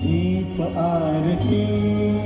keep arati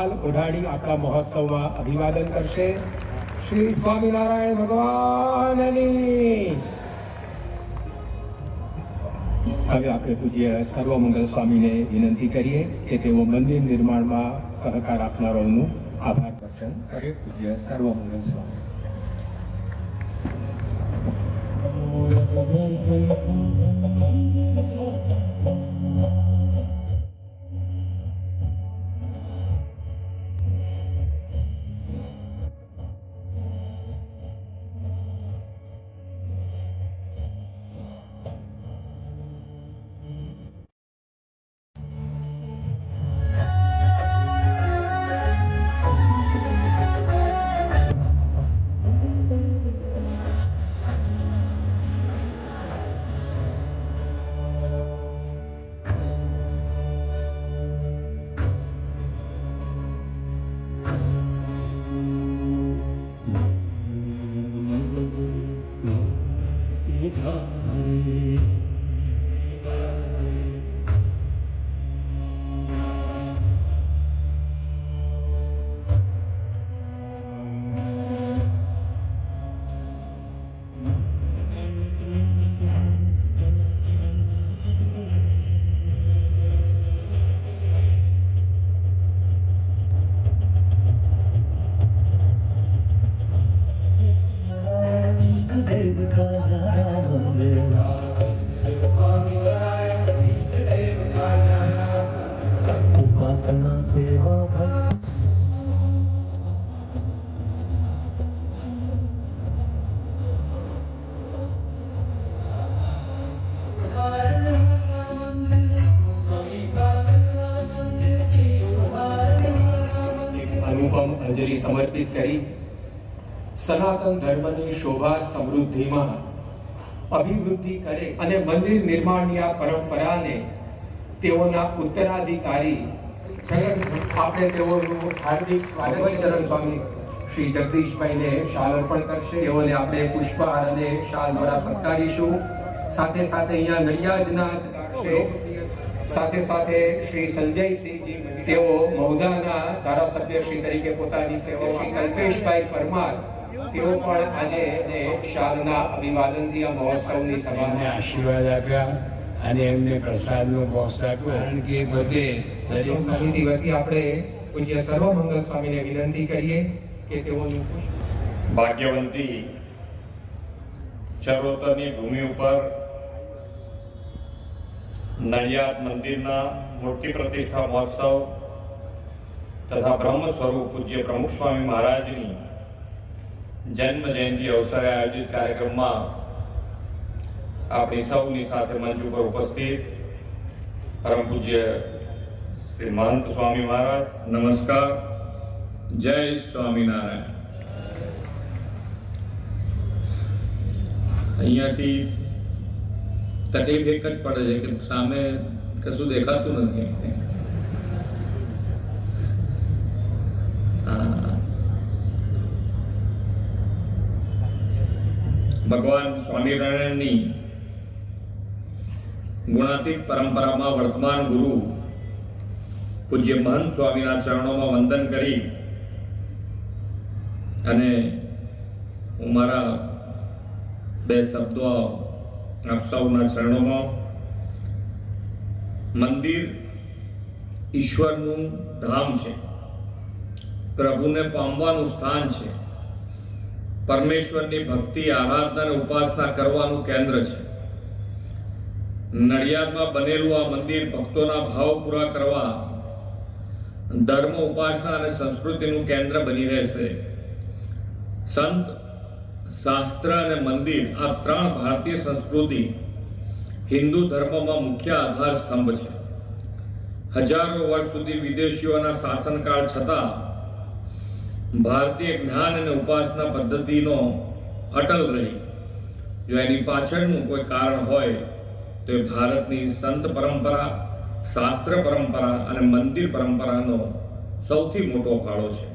શાલ ઓઢાડી આપણા મહોત્સવમાં અભિવાદન કરશે. શ્રી સ્વામિનારાયણ ભગવાનની. હવે આપણે પૂજ્ય સર્વમંગલ સ્વામીને વિનંતી કરીએ કે તેઓ મંદિર નિર્માણમાં સહકાર આપનારોનું આભાર દર્શન કરે. પૂજ્ય સર્વમંગલ સ્વામી. કરી. સનાતન ધર્મની શોભા સમૃદ્ધિમાં અભિવૃદ્ધિ કરે અને મંદિર નિર્માણની આ પરંપરાને તેઓના ઉત્તરાધિકારી આપણે તેઓનું હાર્દિક સ્વાગત સ્વામી શ્રી જગદીશભાઈને શાલ અર્પણ કરશે. તેઓને આપણે પુષ્પહાર અને શાલ દ્વારા સત્કારીશું. સાથે સાથે અહીંયા નડિયાદના સાથે સાથે શ્રી સંજયસિંહજી તેઓ મહુધાના ધારાસભ્ય શ્રી તરીકે પોતાની સેવા શ્રી કલ્પેશભાઈ પરમાર તેઓ પણ આજે એને શાલના અભિવાદનથી આ મહોત્સવની સભાને આશીર્વાદ આપ્યા અને એમને પ્રસાદનો બોક્સ આપ્યો. કારણ કે બધે દરેક સમિતિ વતી આપણે પૂજ્ય સર્વમંગલ સ્વામીને વિનંતી કરીએ કે તેઓનું ભાગ્યવંતી ચરોતરની ભૂમિ ઉપર નડિયાદ મંદિરના મૂર્તિ પ્રતિષ્ઠા મહોત્સવ તથા બ્રહ્મ સ્વરૂપ પૂજ્ય પ્રમુખ સ્વામી મહારાજની જન્મ જયંતિ અવસરે આયોજિત કાર્યક્રમમાં આપણી સૌની સાથે મંચ ઉપર ઉપસ્થિત પરમ પૂજ્ય શ્રી મહંત સ્વામી મહારાજ નમસ્કાર જય સ્વામિનારાયણ અહીંયાથી તકલીફ એક જ પડે છે કે સામે કશું દેખાતું નથી. ભગવાન સ્વામિનારાયણની ગુણાતીત પરંપરામાં વર્તમાન ગુરુ પૂજ્ય મહંત સ્વામીના ચરણોમાં વંદન કરી અને હું મારા બે શબ્દો આપ સૌના ચરણોમાં મંદિર ઈશ્વરનું ધામ છે. પ્રભુને પામવાનું સ્થાન છે. પરમેશ્વરની ભક્તિ, આરાધના અને ઉપાસના કરવાનું કેન્દ્ર છે. નડિયાદમાં બનેલું આ મંદિર ભક્તોના ભાવ પૂરા કરવા ધર્મ ઉપાસના અને સંસ્કૃતિનું કેન્દ્ર બની રહેશે. સંત શાસ્ત્ર અને મંદિર આ ત્રણ ભારતીય સંસ્કૃતિ હિન્દુ ધર્મમાં મુખ્ય આધાર સ્તંભ છે. હજારો વર્ષ સુધી વિદેશીઓના શાસનકાળ છતાં ભારતીય જ્ઞાન અને ઉપાસના પદ્ધતિનો અટલ રહી. જો એની પાછળનું કોઈ કારણ હોય, તો એ ભારતની સંત પરંપરા, શાસ્ત્ર પરંપરા અને મંદિર પરંપરાનો સૌથી મોટો ફાળો છે.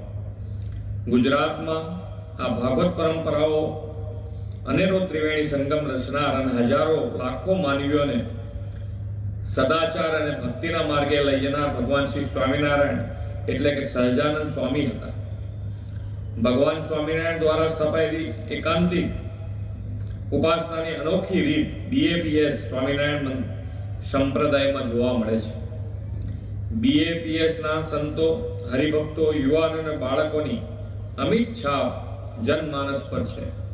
ગુજરાતમાં આ ભાગવત પરંપરાઓ અનેરો ત્રિવેણી સંગમ રચનાર અને હજારો લાખો માનવીઓને સદાચાર અને ભક્તિના માર્ગે લઈ જનાર ભગવાન શ્રી સ્વામિનારાયણ, એટલે કે સહજાનંદ સ્વામી હતા. ભગવાન સ્વામિનારાયણ દ્વારા સ્થપાયેલી એકાંતિક ઉપાસનાની અનોખી રીત બીએપીએસ સ્વામિનારાયણ સંપ્રદાયમાં જોવા મળે છે. બીએપીએસના સંતો, હરિભક્તો, યુવાનો અને બાળકોની અમિત છાપ જનમાનસ પર છે.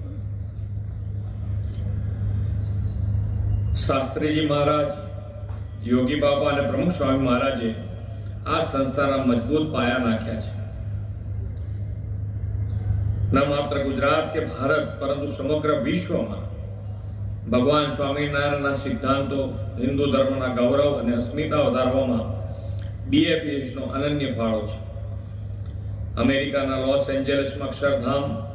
શાસ્ત્રીજી મહારાજ, યોગી બાપા અને પ્રમુખ સ્વામી મહારાજે આ સંસ્થાના મજબૂત પાયા નાખ્યા છે. ન માત્ર ગુજરાત કે ભારત, પરંતુ સમગ્ર વિશ્વમાં ભગવાન સ્વામિનારાયણના સિદ્ધાંતો, હિન્દુ ધર્મના ગૌરવ અને અસ્મિતા વધારવામાં બીએપીએચનો અનન્ય ફાળો છે. અમેરિકાના લોસ એન્જલસમાં અક્ષરધામ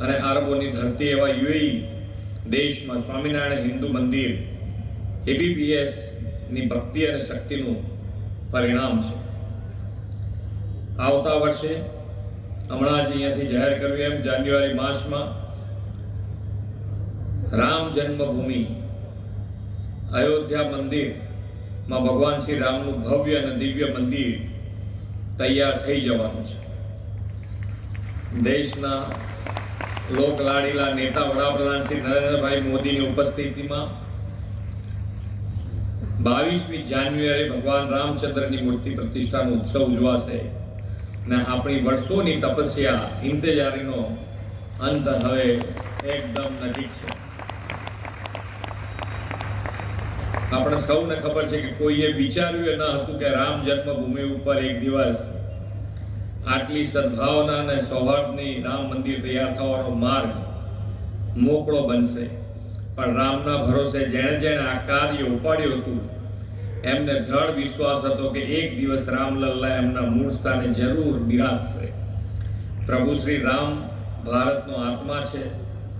અને આરબોની ધરતી એવા યુએઈ દેશમાં સ્વામિનારાયણ હિન્દુ મંદિર એબીપીએસની ભક્તિ અને શક્તિનું પરિણામ છે. આવતા વર્ષે હમણાં જ અહીંયાથી જાહેર કર્યું એમ, જાન્યુઆરી માસમાં રામ જન્મભૂમિ, અયોધ્યા મંદિરમાં ભગવાન શ્રી રામનું ભવ્ય અને દિવ્ય મંદિર તૈયાર થઈ જવાનું છે. દેશના લોકલાડીલા નેતા વડાપ્રધાન શ્રી નરેન્દ્રભાઈ મોદીની ઉપસ્થિતિમાં બાવીસમી જાન્યુઆરી ભગવાન રામચંદ્રની મૂર્તિ પ્રતિષ્ઠાનો ઉત્સવ ઉજવાશે ને આપણી વર્ષોની તપસ્યા, ઇંતજારીનો અંત હવે એકદમ નજીક છે. આપણે સૌને ખબર છે કે કોઈએ વિચાર્યું ન હતું કે રામ જન્મભૂમિ ઉપર એક દિવસ આટલી સદભાવના અને સૌહાર્દની રામ મંદિર તૈયાર થવાનો માર્ગ મોકળો બનશે. પણ રામના ભરોસે જેણે જેણે આ કાર્ય ઉપાડ્યું હતું, એમને દ્રઢ વિશ્વાસ હતો કે એક દિવસ રામલલ્લા એમના મૂળ સ્થાને જરૂર બિરાજશે. પ્રભુ શ્રી રામ ભારતનો આત્મા છે,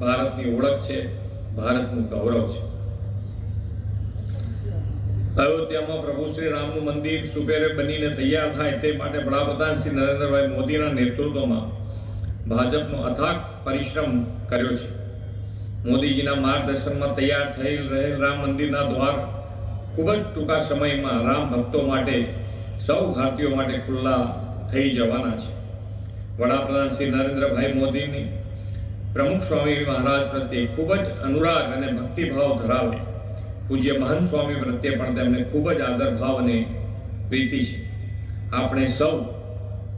ભારતની ઓળખ છે, ભારતનું ગૌરવ છે. અયોધ્યામાં પ્રભુ શ્રી રામનું મંદિર સુપેરે બનીને તૈયાર થાય તે માટે વડાપ્રધાન શ્રી નરેન્દ્રભાઈ મોદીના નેતૃત્વમાં ભાજપનો અથાગ પરિશ્રમ કર્યો છે. મોદીજીના માર્ગદર્શનમાં તૈયાર થઈ રહેલ રામ મંદિરના દ્વાર ખૂબ જ ટૂંકા સમયમાં રામ ભક્તો માટે, સૌ ભારતીયો માટે ખુલ્લા થઈ જવાના છે. વડાપ્રધાન શ્રી નરેન્દ્રભાઈ મોદીની પ્રમુખ સ્વામી મહારાજ પ્રત્યે ખૂબ જ અનુરાગ અને ભક્તિભાવ ધરાવે પૂજ્ય મહંત સ્વામી પ્રત્યે પણ તેમને ખૂબ જ આદરભાવ અને પ્રીતિ છે. આપણે સૌ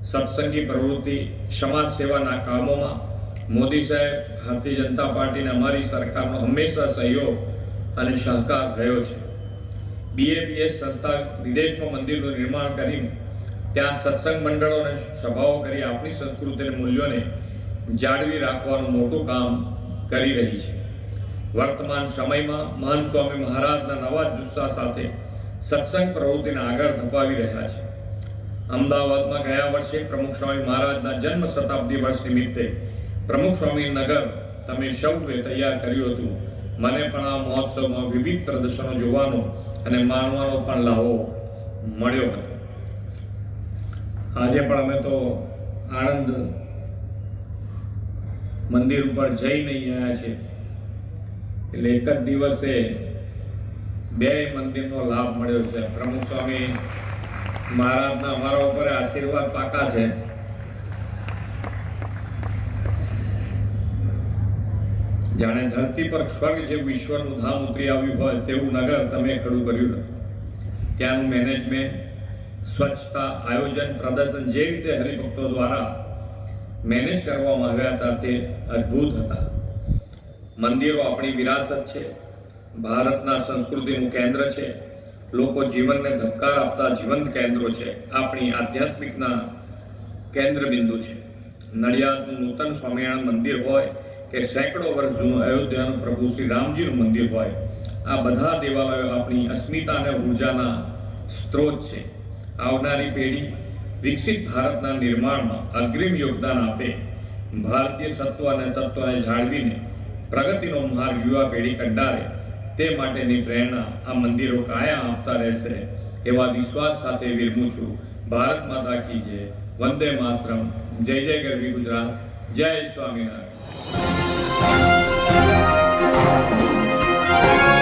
સત્સંગી પ્રવૃત્તિ, સમાજ સેવાના કામોમાં મોદી સાહેબ, ભારતીય જનતા પાર્ટીને અમારી સરકારનો હંમેશા સહયોગ અને સહકાર રહ્યો છે. બીએપીએસ સંસ્થા વિદેશમાં મંદિરનું નિર્માણ કરી ત્યાં સત્સંગ મંડળો અને સભાઓ કરી આપણી સંસ્કૃતિ અને મૂલ્યોને જાળવી રાખવાનું મોટું કામ કરી રહી છે. વર્તમાન સમયમાં મહાન સ્વામી મહારાજના નવા જુસ્સા સાથે સત્સંગ પ્રવૃત્તિને આગળ ધપાવી રહ્યા છે. અમદાવાદમાં ગયા વર્ષે પ્રમુખ સ્વામી મહારાજના જન્મ શતાબ્દી વર્ષ નિમિત્તે પ્રમુખ સ્વામી નગર તમે સૌએ તૈયાર કર્યું હતું. મને પણ આ મહોત્સવમાં વિવિધ પ્રદર્શનો જોવાનો અને માણવાનો પણ લાવો મળ્યો હતો. આજે પણ અમે તો આણંદ મંદિર ઉપર જઈ નહીં આવ્યા છે એટલે એક જ દિવસે બે મંદિરનો લાભ મળ્યો છે. પ્રમુખ સ્વામી મહારાજના અમારા ઉપર આશીર્વાદ પાકા છે. જાણે ધરતી પર સ્વર્ગ જે વિશ્વનું ધામ ઉતરી આવ્યું હોય તેવું નગર તમે ખડું કર્યું ત્યાંનું મેનેજમેન્ટ સ્વચ્છતા, આયોજન, પ્રદર્શન જે રીતે હરિભક્તો દ્વારા મેનેજ કરવામાં આવ્યા હતા તે અદ્ભુત હતા. મંદિરો આપણી વિરાસત છે, ભારતના સંસ્કૃતિનું કેન્દ્ર છે, લોકો જીવનને ધબકાર આપતા જીવંત કેન્દ્રો છે, આપણી આધ્યાત્મિકના કેન્દ્ર બિંદુ છે. નડિયાદનું નૂતન સ્વામિનારાયણ મંદિર હોય કે સેંકડો વર્ષ જૂનું અયોધ્યાનું પ્રભુ શ્રી રામજીનું મંદિર હોય, આ બધા દેવાલયો આપણી અસ્મિતા અને ઉર્જાના સ્ત્રોત છે. આવનારી પેઢી વિકસિત ભારતના નિર્માણમાં અગ્રિમ યોગદાન આપે, ભારતીય સત્વ અને તત્વને જાળવીને પ્રગતિનો માર્ગ યુવા પેઢી કંડારે. તે માટેની પ્રેરણા આ મંદિરો કાયા આપતા રહેશે એવા વિશ્વાસ સાથે વિરમું છું. ભારત માતા કી જય. વંદે માતરમ. જય જય ગરવી ગુજરાત. જય સ્વામિનારાયણ.